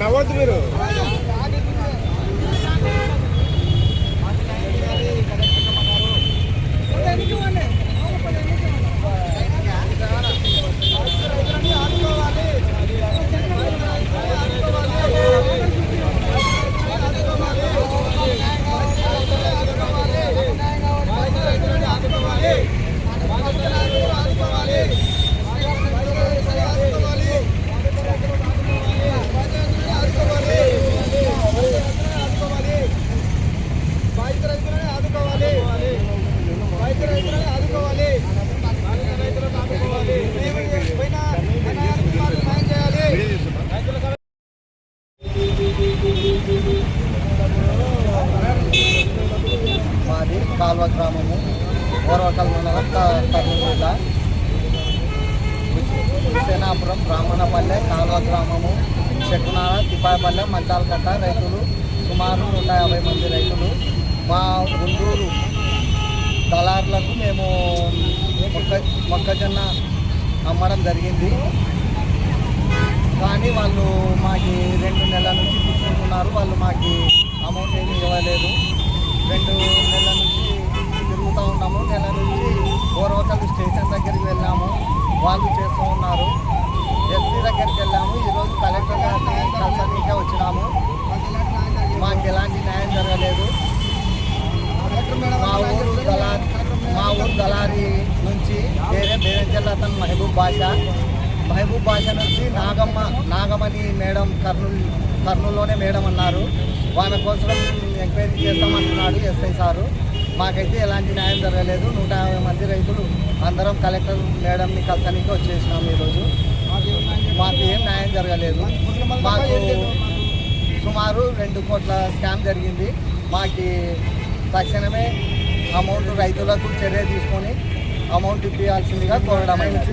నవ్వద్దు మీరు. కాల్వ గ్రామము ఓర్వకల్ మండలం క- కర్నూలు జిల్లా. బ్రాహ్మణపల్లె కాల్వ గ్రామము చెక్కునాల తిప్పాయపల్లె మంచాలకట్ట రైతులు సుమారు నూట యాభై మంది రైతులు. మా గుంటూరు దళారులకు మేము మొక్క మొక్కజొన్న అమ్మడం జరిగింది. కానీ వాళ్ళు మాకు రెండు నెలల నుంచి తీసుకుంటున్నారు వాళ్ళు మాకు అమౌంట్ ఏమీ ఇవ్వలేదు రెండు నెలల నుంచి తిరుగుతూ ఉన్నాము నెల నుంచి ఓర్వకల్ స్టేషన్ దగ్గరికి వెళ్ళాము వాళ్ళు చేస్తూ ఉన్నారు. ఎస్పీ దగ్గరికి వెళ్ళాము. ఈరోజు కలెక్టర్ గారిని వచ్చినాము. మాకు ఎలాంటి న్యాయం జరగలేదు. మా ఊరు దళారి మా ఊరు దళారి నుంచి వేరే బేరంచెల్ల అతను మహబూబ్ బాషా. మహబూబ్ బాషా నుంచి నాగమ్మ నాగమణి మేడం కర్నూలు కర్నూలులోనే మేడం అన్నారు. వాళ్ళ కోసం ఎంక్వైరీ చేస్తామంటున్నాడు ఎస్ఐ సారు. మాకైతే ఎలాంటి న్యాయం జరగలేదు. నూట యాభై మంది రైతులు అందరం కలెక్టర్ మేడంని కలిసడానికి వచ్చేసినాం ఈరోజు. మాకు ఏం న్యాయం జరగలేదు. మాకు సుమారు రెండు కోట్ల స్కామ్ జరిగింది. మాకు తక్షణమే అమౌంట్ రైతులకు చర్య తీసుకొని అమౌంట్ ఇప్పించాల్సిందిగా కోరడం అయింది